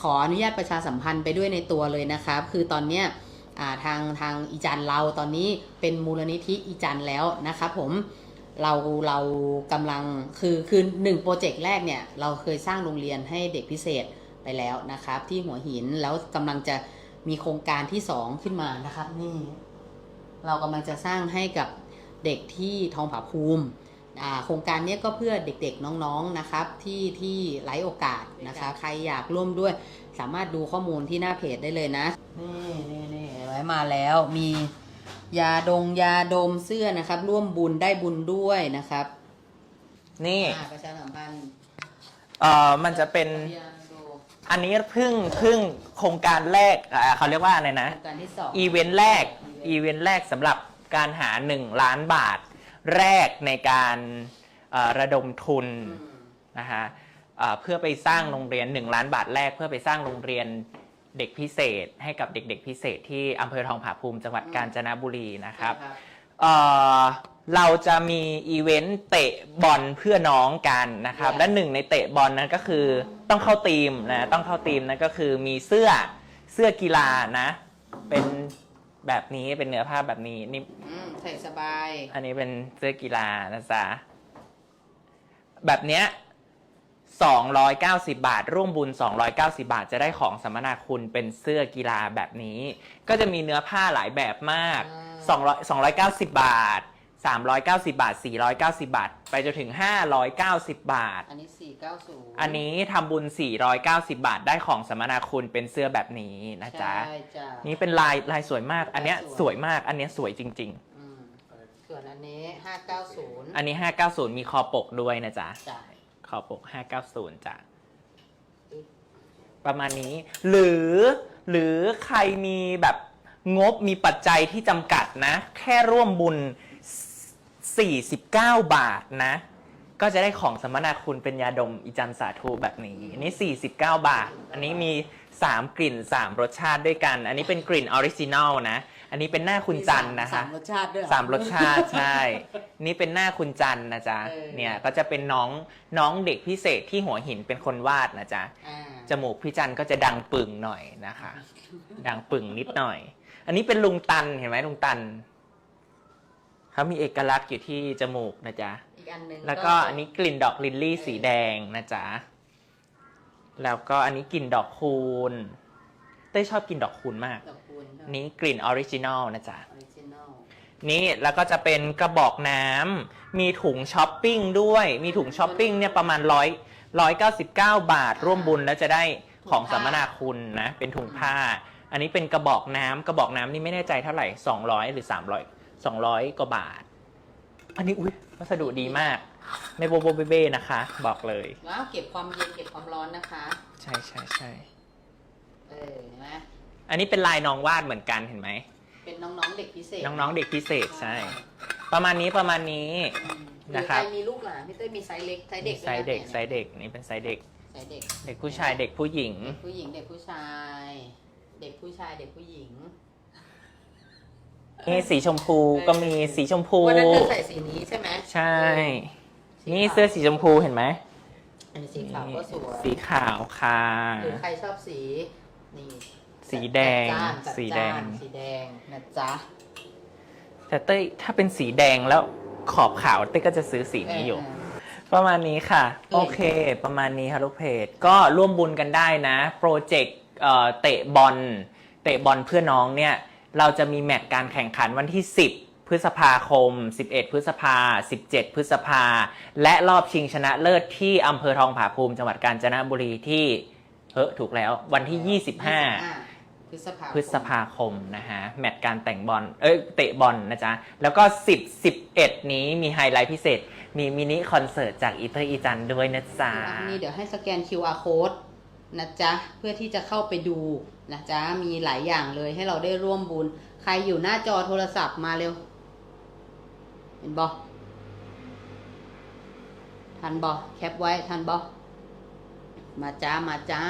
ขออนุญาตประชาสัมพันธ์ไปด้วยในตัวเลยนะครับ คือตอนเนี้ยทางทางอีจันเราตอนนี้เป็นมูลนิธิอีจันแล้วนะครับผมเราเรากำลังคือคือหนึ่งโปรเจกต์แรกเนี่ย เราเคยสร้างโรงเรียนให้เด็กพิเศษไปแล้วนะครับ ที่หัวหินแล้วกำลังจะมีโครงการที่สองขึ้นมานะครับ นี่ เรากำลังจะสร้างให้กับเด็กที่ทองผาภูมิ โครงการเนี้ยก็เพื่อเด็กๆน้องๆนะครับที่ที่ไร้โอกาสนะครับใครอยากร่วมด้วยสามารถดูข้อมูลที่หน้าเพจได้เลยนะ นี่นี่นี่ไว้มาแล้วมียาดงยาดมเสื้อนะครับ ร่วมบุญได้บุญด้วยนะครับ นี่อ่าประชาสัมพันธ์เอ่อมันจะเป็นยาดมอันนี้เพิ่งเพิ่งโครงการแรกอ่าเขาเรียกว่าอะไรนะ โครงการที่สอง อีเวนต์แรก อีเวนต์แรกสำหรับการหา 1 ล้านบาท แรกในการเอ่อระดมทุนอืมนะฮะเอ่อเพื่อไปสร้างโรงเรียน 1 ล้านบาทแรก เพื่อไปสร้างโรงเรียนเด็กพิเศษ ให้กับเด็ก ๆ พิเศษที่อำเภอทองผาภูมิจังหวัดกาญจนบุรีนะครับใช่เอ่อเราจะมีอีเวนต์เตะบอลเพื่อน้องกันนะครับ และหนึ่งในเตะบอลนั้นก็คือต้องเข้าทีมนะต้องเข้าทีมนั่นก็คือมีเสื้อเสื้อกีฬานะ เป็นแบบนี้เป็นเนื้อผ้าแบบนี้นี่อืม ใส่สบาย อันนี้เป็นเสื้อกีฬานะจ๊ะ แบบเนี้ย290 บาท ร่วมบุญ 290 บาท จะได้ของสัมมนาคุณเป็นเสื้อกีฬาแบบนี้ ก็จะมีเนื้อผ้าหลายแบบมาก 200 290 บาท 390 บาท 490 บาท ไปจนถึง 590 บาท อันนี้สี่เก้าศูนย์อันนี้ทำบุญ 490 บาท ได้ของสัมมนาคุณเป็นเสื้อแบบนี้นะจ๊ะใช่จ้ะนี่เป็นลายลายสวยมาก อันเนี้ยสวยสวยมาก อันเนี้ยสวยจริงอืมส่ วนอันนี้ห้าเก้าศูนย์ๆอันนี้ 590 มีคอปกด้วยนะจ๊ะจ้ะขอปก 590จ้ะ ประมาณนี้ หรือ หรือใครมีแบบงบมีปัจจัยที่จำกัดนะ แค่ร่วมบุญ 49 บาทนะ ก็จะได้ของสมนาคุณเป็นยาดมอิจันสาธุแบบนี้ อันนี้ 49 บาท อันนี้มี 3 กลิ่น 3 รสชาติด้วยกัน อันนี้เป็นกลิ่นออริจินอลนะ อันนี้เป็นหน้าคุณจันทร์นะคะสามรสชาติด้วยเหอ สามรสชาติใช่ นี่เป็นหน้าคุณจันทร์นะจ๊ะเออ เนี่ยก็จะเป็นน้องน้องเด็กพิเศษที่หัวหินเป็นคนวาดนะจ๊ะอ่าจมูกพี่จันทร์ก็จะดังปึ่งหน่อยนะคะ ดังปึ่งนิดหน่อย อันนี้เป็นลุงตันเห็นไหมลุงตันเขามีเอกลักษณ์อยู่ที่จมูกนะจ๊ะ อีกอันหนึ่งแล้วก็อันนี้กลิ่นดอกลิลลี่สีแดงนะจ๊ะ แล้วก็อันนี้กลิ่นดอกคูณ เต้ยชอบกินดอกคูณมาก ดอกคูณนี้กลิ่นออริจินอลนะจ๊ะ ออริจินอลนี่แล้วก็จะเป็นกระบอกน้ำมีถุงช้อปปิ้งด้วย มีถุงช้อปปิ้งเนี่ยประมาณร้อยร้อยเก้าสิบเก้าบาท ร่วมบุญแล้วจะได้ของสัมมนาคุณนะ เป็นถุงผ้า อันนี้เป็นกระบอกน้ำกระบอกน้ำนี่ไม่แน่ใจเท่าไหร่สองร้อยหรือสามร้อยสองร้อยกว่าบาท อันนี้อุ้ยวัสดุดีมาก ไม่โบโบเบเบ้นะคะ บอกเลย ว้าวเก็บความเย็นเก็บความร้อนนะคะ ใช่ใช่ใช่ เออเห็นไหมอันนี้เป็นลายน้องวาดเหมือนกันเห็นไหม เป็นน้องๆเด็กพิเศษน้องๆเด็กพิเศษใช่ ประมาณนี้ประมาณนี้อืมหรือนะครับใครมีลูกหลานพี่เต้ยมีไซส์เล็กไซส์เด็กไซส์เด็กด้วยนะไซส์เด็กนี่เป็นไซส์เด็ก ไซส์เด็ก เด็กผู้ชายเด็กผู้หญิง เด็กผู้หญิงเด็กผู้ชาย เด็กผู้ชายเด็กผู้หญิง นี่สีชมพูก็มีสีชมพู วันนั้นเธอใส่สีนี้ใช่ไหมใช่สีนี่ขาวเสื้อสีชมพูเห็นไหมอันนี้สีขาวก็สวยสีขาวค่ะ หรือใครชอบสี นี่สีแดงจัจ้านจัสีแดง จ้านสีแดงนะจ๊ะแต่เต้ยถ้าเป็นสีแดงแล้วขอบขาวเต้ยก็จะซื้อสีนี้อยู่ประมาณนี้ค่ะ โอเค ประมาณนี้ค่ะลูกเพจก็ร่วมบุญกันได้นะ โปรเจกต์เอ่อเตะบอลเตะบอลเพื่อน้องเนี่ย เราจะมีแมตช์การแข่งขันวันที่ 10 พฤษภาคม 11 พฤษภา 17 พฤษภา และรอบชิงชนะเลิศที่อำเภอทองผาภูมิจังหวัดกาญจนบุรีที่ เฮ้ถูกแล้ววันที่ 25 พฤษภาพฤษภาคมนะฮะ แมตช์การแต่งบอลเอ้ยเตะบอลนะจ๊ะ แล้วก็ 10 11 นี้มีไฮไลท์พิเศษ มีมินิคอนเสิร์ตจากอีเตอร์อีจันด้วยนะจ๊ะอันนี้เดี๋ยวให้สแกน QR code นะจ๊ะ เพื่อที่จะเข้าไปดูนะจ๊ะ มีหลายอย่างเลยให้เราได้ร่วมบุญ ใครอยู่หน้าจอโทรศัพท์มาเร็ว เห็นบอทันบอแคปไว้ทันบอ มาจ้า มาจ้า